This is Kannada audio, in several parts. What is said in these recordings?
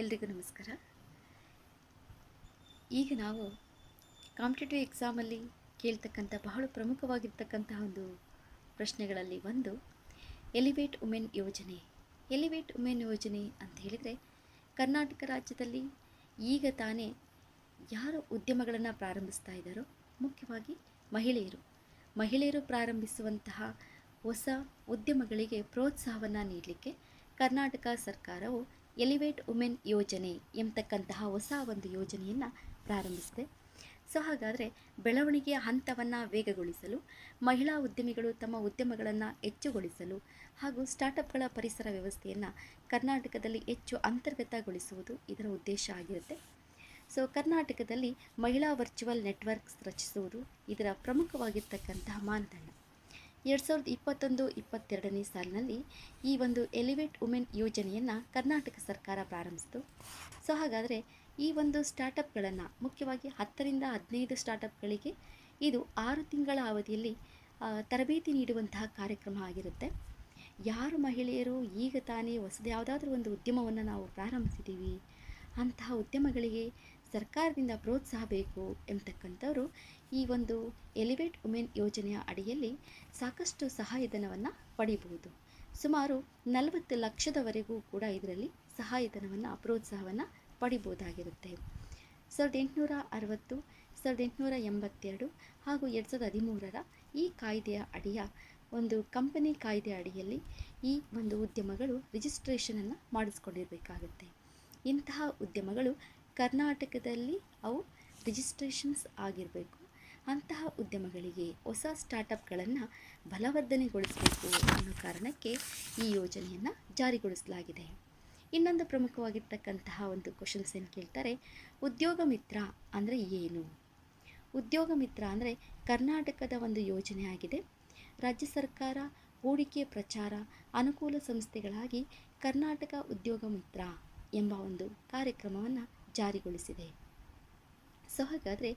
ಎಲ್ರಿಗೂ ನಮಸ್ಕಾರ. ಈಗ ನಾವು ಕಾಂಪಿಟೇಟಿವ್ ಎಕ್ಸಾಮಲ್ಲಿ ಕೇಳ್ತಕ್ಕಂಥ, ಬಹಳ ಪ್ರಮುಖವಾಗಿರ್ತಕ್ಕಂತಹ ಒಂದು ಪ್ರಶ್ನೆಗಳಲ್ಲಿ ಒಂದು ಎಲಿವೇಟ್ ಉಮೆನ್ ಯೋಜನೆ. ಎಲಿವೇಟ್ ಉಮೆನ್ ಯೋಜನೆ ಅಂತ ಹೇಳಿದರೆ ಕರ್ನಾಟಕ ರಾಜ್ಯದಲ್ಲಿ ಈಗ ತಾನೇ ಯಾರು ಉದ್ಯಮಗಳನ್ನು ಪ್ರಾರಂಭಿಸ್ತಾ ಇದ್ದಾರೋ, ಮುಖ್ಯವಾಗಿ ಮಹಿಳೆಯರು. ಮಹಿಳೆಯರು ಪ್ರಾರಂಭಿಸುವಂತಹ ಹೊಸ ಉದ್ಯಮಗಳಿಗೆ ಪ್ರೋತ್ಸಾಹವನ್ನು ನೀಡಲಿಕ್ಕೆ ಕರ್ನಾಟಕ ಸರ್ಕಾರವು ಎಲಿವೇಟ್ ವುಮೆನ್ ಯೋಜನೆ ಎಂಬತಕ್ಕಂತಹ ಹೊಸ ಒಂದು ಯೋಜನೆಯನ್ನು ಪ್ರಾರಂಭಿಸಿದೆ. ಸೊ ಹಾಗಾದರೆ ಬೆಳವಣಿಗೆಯ ಹಂತವನ್ನು ವೇಗಗೊಳಿಸಲು, ಮಹಿಳಾ ಉದ್ಯಮಿಗಳು ತಮ್ಮ ಉದ್ಯಮಗಳನ್ನು ಹೆಚ್ಚುಗೊಳಿಸಲು ಹಾಗೂ ಸ್ಟಾರ್ಟಪ್ಗಳ ಪರಿಸರ ವ್ಯವಸ್ಥೆಯನ್ನು ಕರ್ನಾಟಕದಲ್ಲಿ ಹೆಚ್ಚು ಅಂತರ್ಗತಗೊಳಿಸುವುದು ಇದರ ಉದ್ದೇಶ ಆಗಿರುತ್ತೆ. ಸೊ ಕರ್ನಾಟಕದಲ್ಲಿ ಮಹಿಳಾ ವರ್ಚುವಲ್ ನೆಟ್ವರ್ಕ್ಸ್ ರಚಿಸುವುದು ಇದರ ಪ್ರಮುಖವಾಗಿರ್ತಕ್ಕಂತಹ ಮಾನದಂಡ. ಎರಡು ಸಾವಿರದ ಇಪ್ಪತ್ತೊಂದು ಇಪ್ಪತ್ತೆರಡನೇ ಸಾಲಿನಲ್ಲಿ ಈ ಒಂದು ಎಲಿವೇಟ್ ವುಮೆನ್ ಯೋಜನೆಯನ್ನು ಕರ್ನಾಟಕ ಸರ್ಕಾರ ಪ್ರಾರಂಭಿಸಿತು. ಸೊ ಹಾಗಾದರೆ ಈ ಒಂದು ಸ್ಟಾರ್ಟಪ್ಗಳನ್ನು ಮುಖ್ಯವಾಗಿ ಹತ್ತರಿಂದ ಹದಿನೈದು ಸ್ಟಾರ್ಟಪ್ಗಳಿಗೆ ಇದು ಆರು ತಿಂಗಳ ಅವಧಿಯಲ್ಲಿ ತರಬೇತಿ ನೀಡುವಂತಹ ಕಾರ್ಯಕ್ರಮ ಆಗಿರುತ್ತೆ. ಯಾರು ಮಹಿಳೆಯರು ಈಗ ತಾನೇ ಹೊಸದು ಯಾವುದಾದ್ರೂ ಒಂದು ಉದ್ಯಮವನ್ನು ನಾವು ಪ್ರಾರಂಭಿಸಿದ್ದೀವಿ ಅಂತಹ ಉದ್ಯಮಗಳಿಗೆ ಸರ್ಕಾರದಿಂದ ಪ್ರೋತ್ಸಾಹ ಬೇಕು ಎಂಬತಕ್ಕಂಥವ್ರು ಈ ಒಂದು ಎಲಿವೇಟ್ ವುಮೆನ್ ಯೋಜನೆಯ ಅಡಿಯಲ್ಲಿ ಸಾಕಷ್ಟು ಸಹಾಯಧನವನ್ನು ಪಡೆಯಬಹುದು ಸುಮಾರು ನಲವತ್ತು ಲಕ್ಷದವರೆಗೂ ಕೂಡ ಇದರಲ್ಲಿ ಸಹಾಯಧನವನ್ನು, ಪ್ರೋತ್ಸಾಹವನ್ನು ಪಡಿಬೋದಾಗಿರುತ್ತೆ ಸಾವಿರದ ಎಂಟುನೂರ ಅರವತ್ತು, ಸಾವಿರದ ಎಂಟುನೂರ ಎಂಬತ್ತೆರಡು ಹಾಗೂ ಎರಡು ಸಾವಿರದ ಹದಿಮೂರರ ಈ ಕಾಯ್ದೆಯ ಅಡಿಯ ಒಂದು ಕಂಪನಿ ಕಾಯ್ದೆ ಅಡಿಯಲ್ಲಿ ಈ ಒಂದು ಉದ್ಯಮಗಳು ರಿಜಿಸ್ಟ್ರೇಷನನ್ನು ಮಾಡಿಸ್ಕೊಂಡಿರಬೇಕಾಗುತ್ತೆ. ಇಂತಹ ಉದ್ಯಮಗಳು ಕರ್ನಾಟಕದಲ್ಲಿ ಅವು ರಿಜಿಸ್ಟ್ರೇಷನ್ಸ್ ಆಗಿರಬೇಕು. ಅಂತಹ ಉದ್ಯಮಗಳಿಗೆ ಹೊಸ ಸ್ಟಾರ್ಟಪ್ಗಳನ್ನು ಬಲವರ್ಧನೆಗೊಳಿಸಬೇಕು ಅನ್ನೋ ಕಾರಣಕ್ಕೆ ಈ ಯೋಜನೆಯನ್ನು ಜಾರಿಗೊಳಿಸಲಾಗಿದೆ. ಇನ್ನೊಂದು ಪ್ರಮುಖವಾಗಿರ್ತಕ್ಕಂತಹ ಒಂದು ಕ್ವಶನ್ಸ್ ಏನು ಕೇಳ್ತಾರೆ, ಉದ್ಯೋಗ ಮಿತ್ರ ಅಂದರೆ ಏನು? ಉದ್ಯೋಗ ಮಿತ್ರ ಅಂದರೆ ಕರ್ನಾಟಕದ ಒಂದು ಯೋಜನೆ ಆಗಿದೆ. ರಾಜ್ಯ ಸರ್ಕಾರ ಹೂಡಿಕೆ ಪ್ರಚಾರ ಅನುಕೂಲ ಸಂಸ್ಥೆಗಳಾಗಿ ಕರ್ನಾಟಕ ಉದ್ಯೋಗ ಮಿತ್ರ ಎಂಬ ಒಂದು ಕಾರ್ಯಕ್ರಮವನ್ನು ಜಾರಿಗೊಳಿಸಿದೆ. ಸೊ ಹಾಗಾದರೆ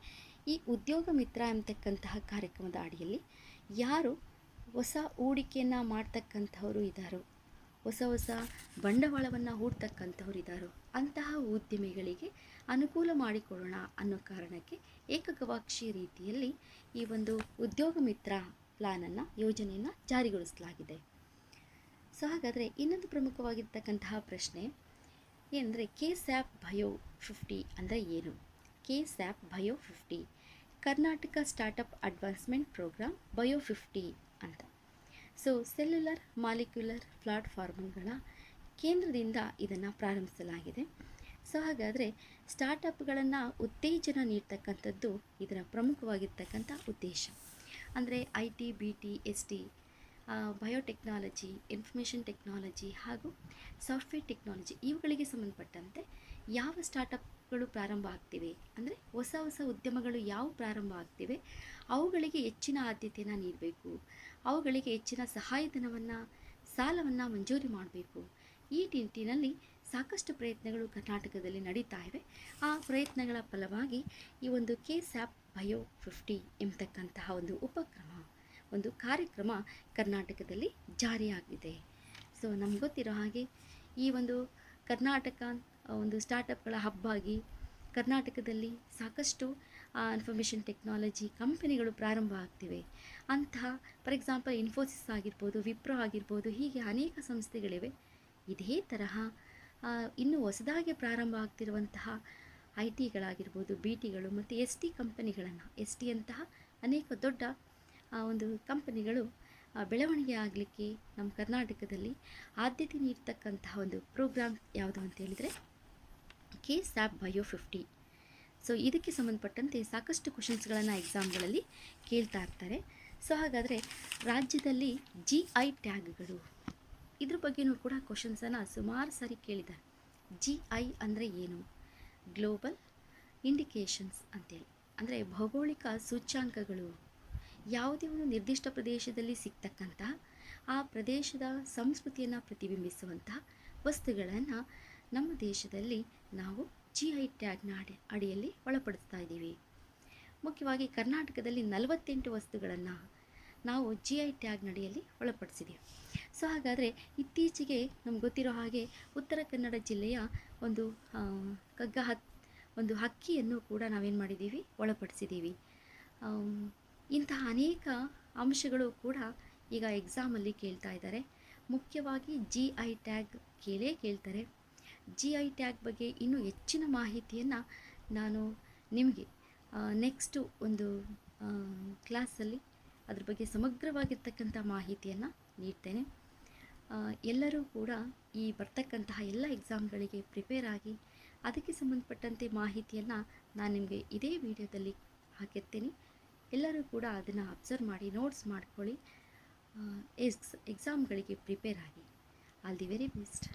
ಈ ಉದ್ಯೋಗ ಮಿತ್ರ ಎಂಬತಕ್ಕಂತಹ ಕಾರ್ಯಕ್ರಮದ ಅಡಿಯಲ್ಲಿ ಯಾರು ಹೊಸ ಹೂಡಿಕೆಯನ್ನು ಮಾಡ್ತಕ್ಕಂಥವರು ಇದ್ದಾರೋ ಹೊಸ ಹೊಸ ಬಂಡವಾಳವನ್ನು ಹೂಡ್ತಕ್ಕಂಥವ್ರು ಇದ್ದಾರೋ ಅಂತಹ ಉದ್ಯಮಿಗಳಿಗೆ ಅನುಕೂಲ ಮಾಡಿಕೊಡೋಣ ಅನ್ನೋ ಕಾರಣಕ್ಕೆ ಏಕಗವಾಕ್ಷಿ ರೀತಿಯಲ್ಲಿ ಈ ಒಂದು ಉದ್ಯೋಗ ಮಿತ್ರ ಪ್ಲಾನನ್ನು, ಯೋಜನೆಯನ್ನು ಜಾರಿಗೊಳಿಸಲಾಗಿದೆ. ಸೊ ಹಾಗಾದರೆ ಇನ್ನೊಂದು ಪ್ರಮುಖವಾಗಿರ್ತಕ್ಕಂತಹ ಪ್ರಶ್ನೆ ಏನಂದರೆ ಕೆ ಸ್ಯಾಪ್ ಬಯೋ ಫಿಫ್ಟಿ ಅಂದರೆ ಏನು? K SAP bio fifty Karnataka startup advancement program bio fifty ಅಂತ. ಸೊ ಸೆಲ್ಯುಲರ್ ಮಾಲಿಕ್ಯುಲರ್ ಪ್ಲಾಟ್ಫಾರ್ಮ್ಗಳ ಕೇಂದ್ರದಿಂದ ಇದನ್ನು ಪ್ರಾರಂಭಿಸಲಾಗಿದೆ. ಸೊ ಹಾಗಾದರೆ ಸ್ಟಾರ್ಟಪ್ಗಳನ್ನು ಉತ್ತೇಜನ ನೀಡ್ತಕ್ಕಂಥದ್ದು ಇದರ ಪ್ರಮುಖವಾಗಿರ್ತಕ್ಕಂಥ ಉದ್ದೇಶ. ಅಂದರೆ I T B T S T biotechnology information technology ಹಾಗೂ ಸಾಫ್ಟ್ವೇರ್ ಟೆಕ್ನಾಲಜಿ ಇವುಗಳಿಗೆ ಸಂಬಂಧಪಟ್ಟಂತೆ ಯಾವ ಸ್ಟಾರ್ಟಪ್ಗಳು ಪ್ರಾರಂಭ ಆಗ್ತಿವೆ? ಅಂದರೆ ಹೊಸ ಹೊಸ ಉದ್ಯಮಗಳು ಯಾವ ಪ್ರಾರಂಭ ಆಗ್ತಿವೆ? ಅವುಗಳಿಗೆ ಹೆಚ್ಚಿನ ಆದ್ಯತೆಯನ್ನು ನೀಡಬೇಕು. ಅವುಗಳಿಗೆ ಹೆಚ್ಚಿನ ಸಹಾಯಧನವನ್ನು, ಸಾಲವನ್ನು ಮಂಜೂರಿ ಮಾಡಬೇಕು. ಈ ನಿಟ್ಟಿನಲ್ಲಿ ಸಾಕಷ್ಟು ಪ್ರಯತ್ನಗಳು ಕರ್ನಾಟಕದಲ್ಲಿ ನಡೀತಾ ಇವೆ. ಆ ಪ್ರಯತ್ನಗಳ ಫಲವಾಗಿ ಈ ಒಂದು ಕೆ ಸ್ಯಾಪ್ ಬಯೋ ಫಿಫ್ಟಿ ಎಂಬತಕ್ಕಂತಹ ಒಂದು ಉಪಕ್ರಮ ಒಂದು ಕಾರ್ಯಕ್ರಮ ಕರ್ನಾಟಕದಲ್ಲಿ ಜಾರಿಯಾಗಿದೆ. ಸೊ ನಮ್ಗೆ ಗೊತ್ತಿರೋ ಹಾಗೆ ಈ ಒಂದು ಕರ್ನಾಟಕ ಒಂದು ಸ್ಟಾರ್ಟಪ್ಗಳ ಹಬ್ ಆಗಿ ಕರ್ನಾಟಕದಲ್ಲಿ ಸಾಕಷ್ಟು ಇನ್ಫಾರ್ಮೇಷನ್ ಟೆಕ್ನಾಲಜಿ ಕಂಪನಿಗಳು ಪ್ರಾರಂಭ ಆಗ್ತಿವೆ. ಅಂತಹ ಫಾರ್ ಎಕ್ಸಾಂಪಲ್ ಇನ್ಫೋಸಿಸ್ ಆಗಿರ್ಬೋದು ವಿಪ್ರೋ ಆಗಿರ್ಬೋದು, ಹೀಗೆ ಅನೇಕ ಸಂಸ್ಥೆಗಳಿವೆ. ಇದೇ ತರಹ ಇನ್ನು ಹೊಸದಾಗಿ ಪ್ರಾರಂಭ ಆಗ್ತಿರುವಂತಹ ಐ ಟಿಗಳಾಗಿರ್ಬೋದು ಬಿ ಟಿಗಳು ಮತ್ತು ಎಸ್ ಟಿ ಕಂಪನಿಗಳನ್ನು ಎಸ್ ಟಿ ಅಂತಹ ಅನೇಕ ದೊಡ್ಡ ಆ, ಒಂದು ಕಂಪನಿಗಳು ಬೆಳವಣಿಗೆ ಆಗಲಿಕ್ಕೆ ನಮ್ಮ ಕರ್ನಾಟಕದಲ್ಲಿ ಆದ್ಯತೆ ನೀಡ್ತಕ್ಕಂತಹ ಒಂದು ಪ್ರೋಗ್ರಾಮ್ ಯಾವುದು ಅಂತ ಹೇಳಿದರೆ K SAP bio fifty so ಇದಕ್ಕೆ ಸಂಬಂಧಪಟ್ಟಂತೆ ಸಾಕಷ್ಟು ಕ್ವಶನ್ಸ್ಗಳನ್ನು ಎಕ್ಸಾಮ್ಗಳಲ್ಲಿ ಕೇಳ್ತಾ ಇರ್ತಾರೆ. ಸೊ ಹಾಗಾದರೆ ರಾಜ್ಯದಲ್ಲಿ ಜಿ ಐ ಟ್ಯಾಗ್ಗಳು ಇದ್ರ ಬಗ್ಗೆನೂ ಕೂಡ ಕ್ವಶನ್ಸನ್ನು ಸುಮಾರು ಸಾರಿ ಕೇಳಿದ್ದಾರೆ ಜಿ ಐ ಅಂದರೆ ಏನು? ಗ್ಲೋಬಲ್ ಇಂಡಿಕೇಶನ್ಸ್ ಅಂತೇಳಿ. ಅಂದರೆ ಭೌಗೋಳಿಕ ಸೂಚ್ಯಾಂಕಗಳು. ಯಾವುದೇ ಒಂದು ನಿರ್ದಿಷ್ಟ ಪ್ರದೇಶದಲ್ಲಿ ಸಿಗ್ತಕ್ಕಂಥ ಆ ಪ್ರದೇಶದ ಸಂಸ್ಕೃತಿಯನ್ನು ಪ್ರತಿಬಿಂಬಿಸುವಂಥ ವಸ್ತುಗಳನ್ನು ನಮ್ಮ ದೇಶದಲ್ಲಿ ನಾವು ಜಿ ಐ ಟ್ಯಾಗ್ನ ಅಡಿ, ಅಡಿಯಲ್ಲಿ ಒಳಪಡಿಸ್ತಾ ಇದ್ದೀವಿ. ಮುಖ್ಯವಾಗಿ ಕರ್ನಾಟಕದಲ್ಲಿ ನಲವತ್ತೆಂಟು ವಸ್ತುಗಳನ್ನು ನಾವು ಜಿ ಐ ಟ್ಯಾಗ್ನ ಅಡಿಯಲ್ಲಿ ಒಳಪಡಿಸಿದ್ದೀವಿ. ಸೊ, ಹಾಗಾದರೆ ಇತ್ತೀಚೆಗೆ ನಮ್ಗೆ ಗೊತ್ತಿರೋ ಹಾಗೆ ಉತ್ತರ ಕನ್ನಡ ಜಿಲ್ಲೆಯ ಒಂದು ಕಗ್ಗ ಹತ್ ಒಂದು ಹಕ್ಕಿಯನ್ನು ಕೂಡ ನಾವೇನು ಮಾಡಿದ್ದೀವಿ? ಒಳಪಡಿಸಿದ್ದೀವಿ. ಇಂತಹ ಅನೇಕ ಅಂಶಗಳು ಕೂಡ ಈಗ ಎಕ್ಸಾಮಲ್ಲಿ ಕೇಳ್ತಾ ಇದ್ದಾರೆ. ಮುಖ್ಯವಾಗಿ ಜಿ ಐ ಟ್ಯಾಗ್ ಕೇಳೇ ಕೇಳ್ತಾರೆ. ಜಿ ಐ ಟ್ಯಾಗ್ ಬಗ್ಗೆ ಇನ್ನೂ ಹೆಚ್ಚಿನ ಮಾಹಿತಿಯನ್ನು ನಾನು ನಿಮಗೆ ನೆಕ್ಸ್ಟು ಒಂದು ಕ್ಲಾಸಲ್ಲಿ ಅದ್ರ ಬಗ್ಗೆ ಸಮಗ್ರವಾಗಿರ್ತಕ್ಕಂಥ ಮಾಹಿತಿಯನ್ನು ನೀಡ್ತೇನೆ. ಎಲ್ಲರೂ ಕೂಡ ಈ ಬರ್ತಕ್ಕಂತಹ ಎಲ್ಲ ಎಕ್ಸಾಮ್ಗಳಿಗೆ ಪ್ರಿಪೇರ್ ಆಗಿ ಅದಕ್ಕೆ ಸಂಬಂಧಪಟ್ಟಂತೆ ಮಾಹಿತಿಯನ್ನು ನಾನು ನಿಮಗೆ ಇದೇ ವಿಡಿಯೋದಲ್ಲಿ ಹಾಕಿರ್ತೀನಿ. ಎಲ್ಲರೂ ಕೂಡ ಅದನ್ನು ಅಬ್ಸರ್ವ್ ಮಾಡಿ ನೋಟ್ಸ್ ಮಾಡ್ಕೊಳ್ಳಿ. ಎಕ್ಸ್ ಎಕ್ಸಾಮ್ಗಳಿಗೆ ಪ್ರಿಪೇರ್ ಆಗಿ. All the very best